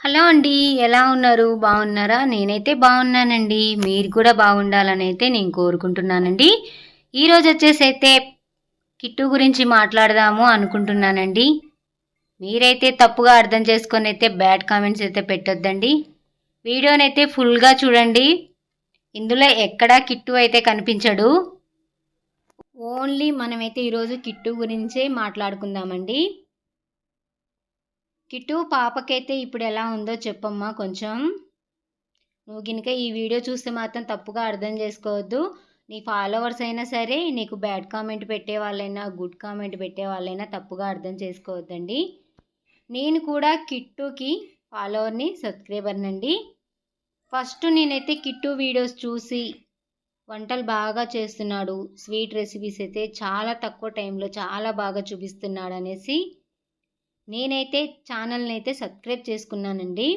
Hello అండి ఎలా ఉన్నారు? బాగున్నారా? నేనైతే బాగున్నానండి. మీరు కూడా బాగుండాలని అయితే నేను కోరుకుంటున్నానండి. ఈరోజు వచ్చేసి అయితే కిట్టు గురించి మాట్లాడదాము అనుకుంటున్నానండి. మీరైతే తప్పుగా అర్థం చేసుకొని అయితే బ్యాడ్ కామెంట్స్ అయితే పెట్టొద్దండి. వీడియోనైతే ఫుల్గా చూడండి. ఇందులో ఎక్కడా కిట్టు అయితే కనిపించడు. ఓన్లీ మనమైతే ఈరోజు కిట్టు గురించే మాట్లాడుకుందామండి. కిట్టు పాపకైతే ఇప్పుడు ఎలా ఉందో చెప్పమ్మా కొంచెం. నువ్వు గినక ఈ వీడియో చూస్తే మాత్రం తప్పుగా అర్థం చేసుకోవద్దు. నీ ఫాలోవర్స్ అయినా సరే నీకు బ్యాడ్ కామెంట్ పెట్టే వాళ్ళైనా గుడ్ కామెంట్ పెట్టే వాళ్ళైనా తప్పుగా అర్థం చేసుకోవద్దండి. నేను కూడా కిట్టుకి ఫాలోవర్ని సబ్స్క్రైబర్నండి. ఫస్ట్ నేనైతే కిట్టు వీడియోస్ చూసి వంటలు బాగా చేస్తున్నాడు. స్వీట్ రెసిపీస్ అయితే చాలా తక్కువ టైంలో చాలా బాగా చూపిస్తున్నాడు అనేసి నేనైతే ఛానల్ని అయితే సబ్స్క్రైబ్ చేసుకున్నానండి.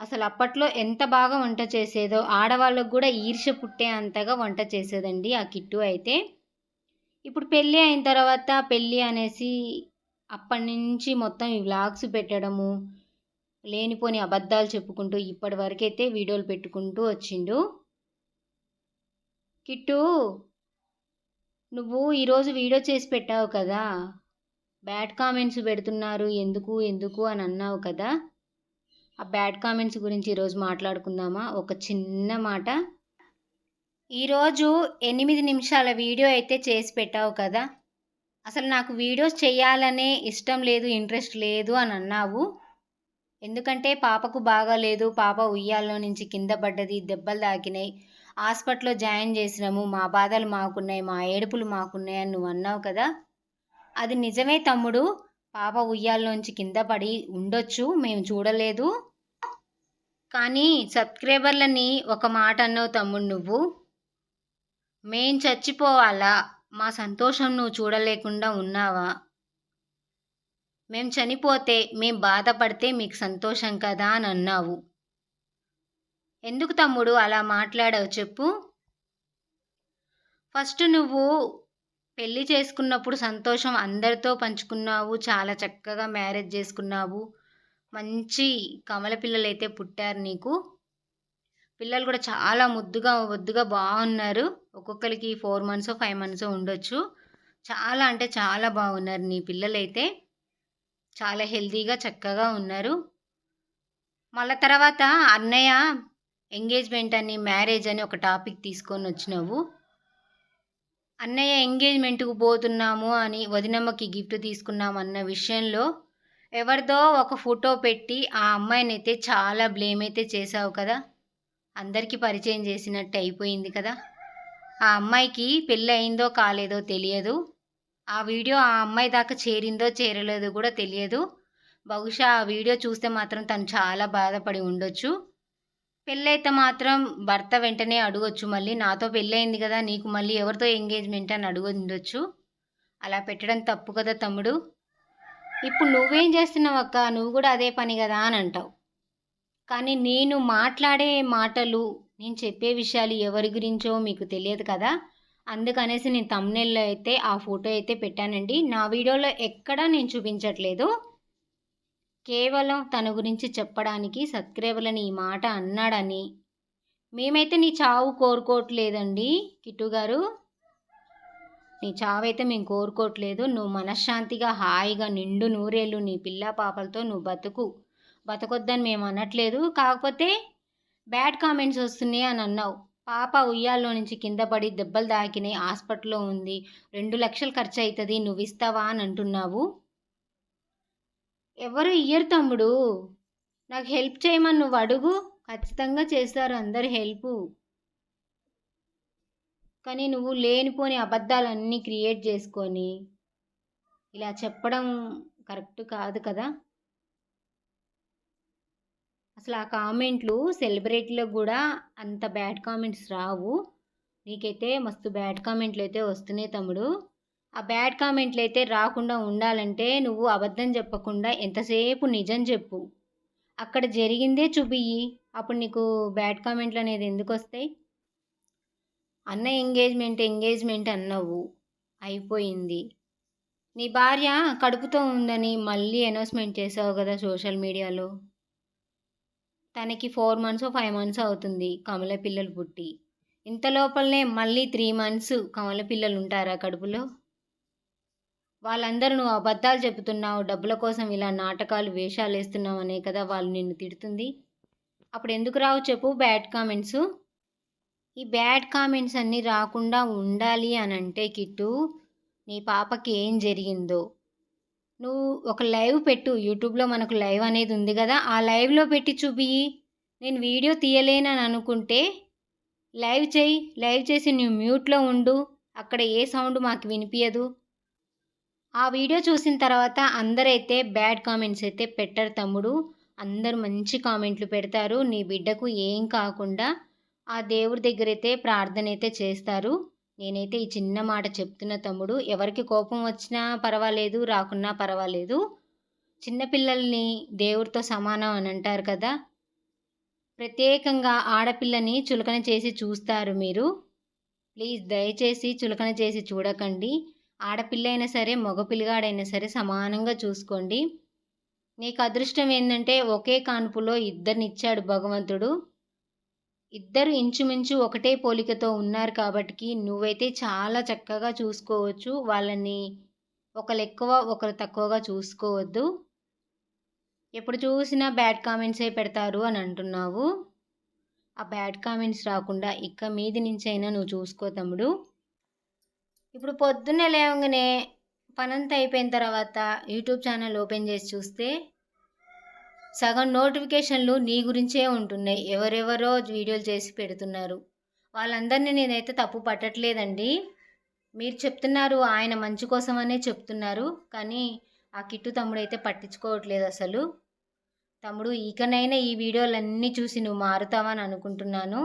అసలు అప్పట్లో ఎంత బాగా వంట చేసేదో ఆడవాళ్ళకు కూడా ఈర్ష్య పుట్టే అంతగా వంట చేసేదండి ఆ కిట్టు అయితే. ఇప్పుడు పెళ్ళి అయిన తర్వాత పెళ్ళి అనేసి అప్పటి నుంచి మొత్తం ఈ వ్లాగ్స్ పెట్టడము లేనిపోని అబద్ధాలు చెప్పుకుంటూ ఇప్పటి వరకైతే వీడియోలు పెట్టుకుంటూ వచ్చిండు. కిట్టు నువ్వు ఈరోజు వీడియో చేసి పెట్టావు కదా బ్యాడ్ కామెంట్స్ పెడుతున్నారు. ఎందుకు? ఎందుకు? అని అన్నావు కదా. ఆ బ్యాడ్ కామెంట్స్ గురించి ఈరోజు మాట్లాడుకుందామా? ఒక చిన్న మాట. ఈరోజు ఎనిమిది నిమిషాల వీడియో అయితే చేసి పెట్టావు కదా. అసలు నాకు వీడియోస్ చేయాలనే ఇష్టం లేదు ఇంట్రెస్ట్ లేదు అని అన్నావు. ఎందుకంటే పాపకు బాగాలేదు పాప ఉయ్యాల్లో నుంచి కింద పడ్డది దెబ్బలు తాకినాయి. హాస్పిటల్లో జాయిన్ చేసినాము. మా బాధలు మాకున్నాయి మా ఏడుపులు మాకున్నాయి అని నువ్వు అన్నావు కదా. అది నిజమే తమ్ముడు. పాప ఉయ్యాల్లోంచి కింద పడి ఉండొచ్చు మేము చూడలేదు. కానీ సబ్స్క్రైబర్లని ఒక మాట అన్నావు తమ్ముడు నువ్వు. మేం చచ్చిపోవాలా? మా సంతోషం నువ్వు చూడలేకుండా ఉన్నావా? మేం చనిపోతే మేం బాధపడితే మీకు సంతోషం కదా అని అన్నావు. ఎందుకు తమ్ముడు అలా మాట్లాడావు చెప్పు. ఫస్ట్ నువ్వు పెళ్ళి చేసుకున్నప్పుడు సంతోషం అందరితో పంచుకున్నావు చాలా చక్కగా మ్యారేజ్ చేసుకున్నావు. మంచి కమల పిల్లలు అయితే పుట్టారు నీకు. పిల్లలు కూడా చాలా ముద్దుగా ముద్దుగా బాగున్నారు. ఒక్కొక్కరికి ఫోర్ మంత్స్ ఫైవ్ మంత్స్ ఉండొచ్చు. చాలా అంటే చాలా బాగున్నారు నీ పిల్లలైతే. చాలా హెల్తీగా చక్కగా ఉన్నారు. మళ్ళీ తర్వాత అన్నయ్య ఎంగేజ్మెంట్ అని మ్యారేజ్ అని ఒక టాపిక్ తీసుకొని వచ్చినావు. అన్నయ్య ఎంగేజ్మెంట్కు పోతున్నాము అని వదినమ్మకి గిఫ్ట్ తీసుకున్నాం అన్న విషయంలో ఎవరిదో ఒక ఫోటో పెట్టి ఆ అమ్మాయిని అయితే చాలా బ్లేమ్ అయితే చేసావు కదా? అందరికీ పరిచయం చేసినట్టు అయిపోయింది కదా? ఆ అమ్మాయికి పెళ్ళి అయిందో కాలేదో తెలియదు. ఆ వీడియో ఆ అమ్మాయి దాకా చేరిందో చేరలేదో కూడా తెలియదు. బహుశా ఆ వీడియో చూస్తే మాత్రం తను చాలా బాధపడి ఉండొచ్చు. పెళ్ళైతే మాత్రం భర్త వెంటనే అడగొచ్చు. మళ్ళీ నాతో పెళ్ళయింది కదా నీకు మళ్ళీ ఎవరితో ఎంగేజ్మెంట్ అని అడుగు ఉండొచ్చు అలా పెట్టడం తప్పు కదా తమ్ముడు. ఇప్పుడు నువ్వేం చేస్తున్నావు అక్క? నువ్వు కూడా అదే పని కదా అని అంటావు. కానీ నేను మాట్లాడే మాటలు నేను చెప్పే విషయాలు ఎవరి గురించో మీకు తెలియదు కదా. అందుకనేసి నేను తమ్నెల్లో అయితే ఆ ఫోటో అయితే పెట్టానండి. నా వీడియోలో ఎక్కడా నేను చూపించట్లేదు. కేవలం తన గురించి చెప్పడానికి సత్క్రేవలని ఈ మాట అన్నాడని. మేమైతే నీ చావు కోరుకోవట్లేదండి కిట్టు గారు. నీ చావైతే మేము కోరుకోవట్లేదు. నువ్వు మనశ్శాంతిగా హాయిగా నిండు నూరేళ్ళు నీ పిల్ల పాపలతో నువ్వు బతుకు. బతకొద్దని మేము అనట్లేదు. కాకపోతే బ్యాడ్ కామెంట్స్ వస్తున్నాయి అని అన్నావు. పాప ఉయ్యాల్లో నుంచి కింద పడి దెబ్బలు తాకినాయి హాస్పిటల్లో ఉంది. రెండు లక్షలు ఖర్చు అవుతుంది నువ్వు ఇస్తావా అని అంటున్నావు. ఎవరు ఇయ్యరు తమ్ముడు. నాకు హెల్ప్ చేయమని నువ్వు అడుగు. ఖచ్చితంగా చేస్తారు అందరు హెల్ప్. కానీ నువ్వు లేనిపోని అబద్ధాలన్నీ క్రియేట్ చేసుకొని ఇలా చెప్పడం కరెక్ట్ కాదు కదా. అసలు ఆ కామెంట్లు సెలబ్రిటీలో కూడా అంత బ్యాడ్ కామెంట్స్ రావు. నీకైతే మస్తు బ్యాడ్ కామెంట్లు అయితే వస్తున్నాయి తమ్ముడు. ఆ బ్యాడ్ కామెంట్లు అయితే రాకుండా ఉండాలంటే నువ్వు అబద్ధం చెప్పకుండా ఎంతసేపు నిజం చెప్పు. అక్కడ జరిగిందే చూపియ్యి. అప్పుడు నీకు బ్యాడ్ కామెంట్లు అనేది ఎందుకు వస్తాయి అన్న ఎంగేజ్మెంట్ ఎంగేజ్మెంట్ అన్నవు. అయిపోయింది. నీ భార్య కడుపుతో ఉందని మళ్ళీ అనౌన్స్మెంట్ చేసావు కదా సోషల్ మీడియాలో? తనకి ఫోర్ మంత్స్ ఫైవ్ మంత్స్ అవుతుంది కమల పిల్లలు పుట్టి. ఇంత లోపలనే మళ్ళీ త్రీ మంత్స్ కమల పిల్లలు ఉంటారా కడుపులో? వాళ్ళందరూ నువ్వు అబద్ధాలు చెబుతున్నావు డబ్బుల కోసం ఇలా నాటకాలు వేషాలు వేస్తున్నావు అనే కదా వాళ్ళు నిన్ను తిడుతుంది. అప్పుడు ఎందుకు రావు చెప్పు బ్యాడ్ కామెంట్స్? ఈ బ్యాడ్ కామెంట్స్ అన్నీ రాకుండా ఉండాలి అని అంటే కిట్టు నీ పాపకి ఏం జరిగిందో. నువ్వు ఒక లైవ్ పెట్టు యూట్యూబ్లో మనకు లైవ్ అనేది ఉంది కదా ఆ లైవ్లో పెట్టి చూపి. నేను వీడియో తీయలేనని అనుకుంటే లైవ్ చేయి లైవ్ చేసి నువ్వు మ్యూట్లో ఉండు అక్కడ ఏ సౌండ్ మాకు వినిపించదు ఆ వీడియో చూసిన తర్వాత అందరైతే బ్యాడ్ కామెంట్స్ అయితే పెట్టరు తమ్ముడు. అందరు మంచి కామెంట్లు పెడతారు. నీ బిడ్డకు ఏం కాకుండా ఆ దేవుడి దగ్గర అయితే ప్రార్థన అయితే చేస్తారు. నేనైతే ఈ చిన్న మాట చెప్తున్న తమ్ముడు. ఎవరికి కోపం వచ్చినా పర్వాలేదు రాకున్నా పర్వాలేదు. చిన్నపిల్లల్ని దేవుడితో సమానం అని అంటారు కదా. ప్రత్యేకంగా ఆడపిల్లని చులకన చేసి చూస్తారు మీరు. ప్లీజ్ దయచేసి చులకన చేసి చూడకండి. ఆడపిల్ల అయినా సరే మగపిల్లగాడైనా సరే సమానంగా చూసుకోండి. నీకు అదృష్టం ఏంటంటే ఒకే కాన్పులో ఇద్దరినిచ్చాడు భగవంతుడు. ఇద్దరు ఇంచుమించు ఒకటే పోలికతో ఉన్నారు కాబట్టి నువ్వైతే చాలా చక్కగా చూసుకోవచ్చు. వాళ్ళని ఒకరు ఎక్కువ ఒకరు తక్కువగా చూసుకోవద్దు. ఎప్పుడు చూసినా బ్యాడ్ కామెంట్సే పెడతారు అని అంటున్నావు. ఆ బ్యాడ్ కామెంట్స్ రాకుండా ఇక మీది నుంచి అయినా నువ్వు చూసుకో తమ్ముడు. ఇప్పుడు పొద్దున్నే లేవగానే పనంతా అయిపోయిన తర్వాత యూట్యూబ్ ఛానల్ ఓపెన్ చేసి చూస్తే సగం నోటిఫికేషన్లు నీ గురించే ఉంటున్నాయి. ఎవరెవరో వీడియోలు చేసి పెడుతున్నారు. వాళ్ళందరినీ నేనైతే తప్పు పట్టట్లేదండి. మీరు చెప్తున్నారు ఆయన మంచి కోసమనే చెప్తున్నారు. కానీ ఆ కిట్టు తమ్ముడు అయితే పట్టించుకోవట్లేదు అసలు. తమ్ముడు ఇకనైనా ఈ వీడియోలన్నీ చూసి నువ్వు మారుతావని అనుకుంటున్నాను.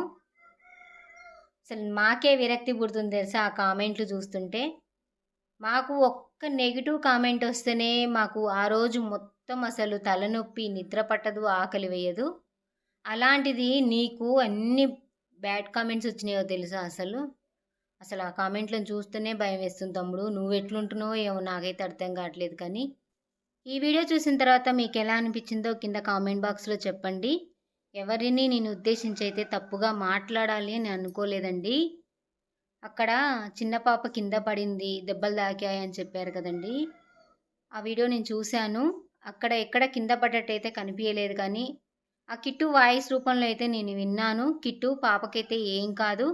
అసలు మాకే విరక్తి పుడుతుంది తెలుసా ఆ కామెంట్లు చూస్తుంటే? మాకు ఒక్క నెగిటివ్ కామెంట్ వస్తేనే మాకు ఆ రోజు మొత్తం అసలు తలనొప్పి నిద్ర పట్టదు ఆకలి వేయదు. అలాంటిది నీకు అన్ని బ్యాడ్ కామెంట్స్ వచ్చినాయో తెలుసా అసలు? అసలు ఆ కామెంట్లను చూస్తేనే భయం వేస్తుంది తమ్ముడు. నువ్వు ఎట్లుంటున్నావో ఏమో నాకైతే అర్థం కావట్లేదు కానీ. ఈ వీడియో చూసిన తర్వాత మీకు ఎలా అనిపించిందో కింద కామెంట్ బాక్స్లో చెప్పండి. ఎవరిని నేను ఉద్దేశించి అయితే తప్పుగా మాట్లాడాలి అని అనుకోలేదండి. అక్కడ చిన్న పాప కింద పడింది దెబ్బలు తాకాయని చెప్పారు కదండి. ఆ వీడియో నేను చూశాను. అక్కడ ఎక్కడ కింద పడ్డట్టయితే కనిపించలేదు కానీ ఆ కిట్టు వాయిస్ రూపంలో అయితే నేను విన్నాను. కిట్టు పాపకైతే ఏం కాదు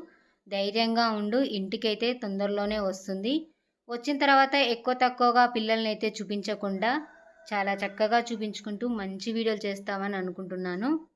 ధైర్యంగా ఉండు ఇంటికైతే తొందరలోనే వస్తుంది. వచ్చిన తర్వాత ఎక్కువ తక్కువగా పిల్లల్ని అయితే చూపించకుండా చాలా చక్కగా చూపించుకుంటూ మంచి వీడియోలు చేస్తామని అనుకుంటున్నాను.